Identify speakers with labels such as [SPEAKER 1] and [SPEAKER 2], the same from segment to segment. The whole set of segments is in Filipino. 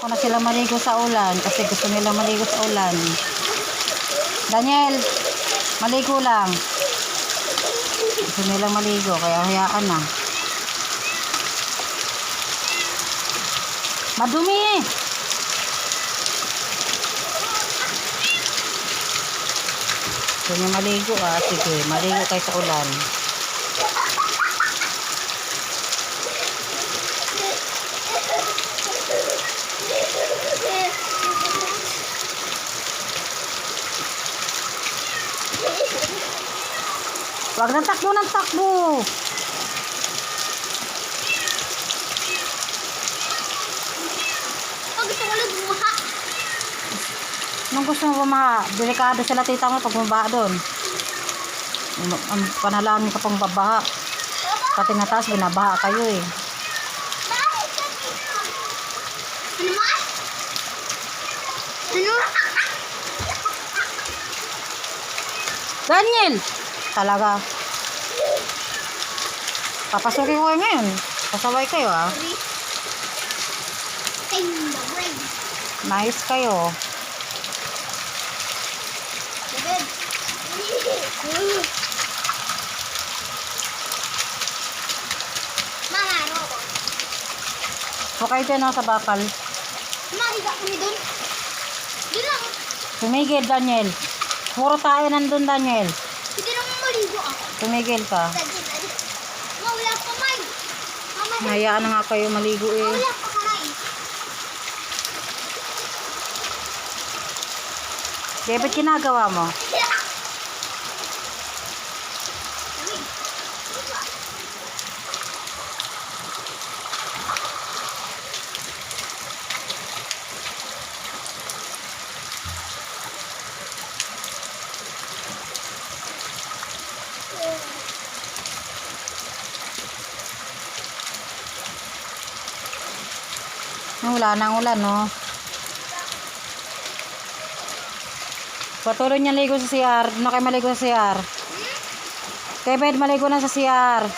[SPEAKER 1] Ako na sila maligo sa ulan kasi gusto nila maligo sa ulan. Daniel, maligo lang. Gusto nila maligo kaya hayaan na. Madumi! Gusto niya maligo ah. Sige, maligo kayo sa ulan. Huwag nang takbo ng takbo.
[SPEAKER 2] Pag gusto ko lang buha.
[SPEAKER 1] Nung gusto mo bumaha, delikado sila tita mo pag bumaha doon. Ang, ang panalangin ka pang babaha. Pati nga taas, binabaha kayo eh.
[SPEAKER 2] Ano ma? Ano?
[SPEAKER 1] Daniel! Talaga. Papasukin ko kayo ngayon. Pasaway kayo ah. Nice kayo.
[SPEAKER 2] Mama, ano ako?
[SPEAKER 1] Huwag kayo dyan oh, sa bakal.
[SPEAKER 2] Mahiga kami dun. Di lang.
[SPEAKER 1] Tumigil, Daniel. Puro tayo nandun, Daniel.
[SPEAKER 2] Ako.
[SPEAKER 1] Tumigil ka.
[SPEAKER 2] Dadi, dadi. Ma, wala pa. Mama,
[SPEAKER 1] Hayaan na nga kayo maligo
[SPEAKER 2] ma,
[SPEAKER 1] eh.
[SPEAKER 2] wala pa kamay.
[SPEAKER 1] David, ginagawa mo? Wala nang ulan, no? Patuloy niya ligo sa CR. Doon na kayo maligo sa CR. David, maligo na sa CR.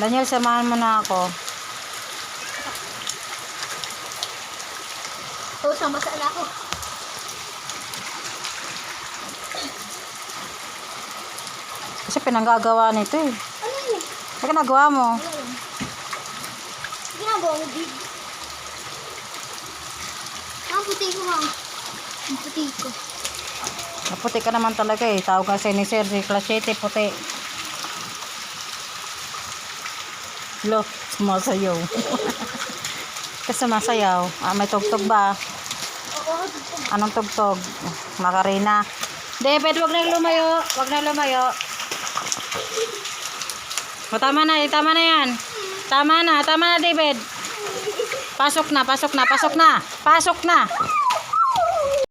[SPEAKER 1] Daniel, samahan mo na ako.
[SPEAKER 2] Oo, sama sa ala ko.
[SPEAKER 1] Kasi pinanggagawa nito eh.
[SPEAKER 2] Ano yun?
[SPEAKER 1] Ano ginagawa mo?
[SPEAKER 2] Wala mo, big. Ang puti ko, ma'am. Ang puti ko.
[SPEAKER 1] Maputi ka naman talaga eh. Tawag ka ni Sir, si Clashete, puti. Lo, sumasayaw. Kasi sumasayaw. Ah, may tugtog ba? Anong tugtog? Makarina. David, wag na lumayo. Wag na lumayo. O, tama na. Tama na yan. Tama na. Tama na, David. Pasok na, pasok na, pasok na. Pasok na.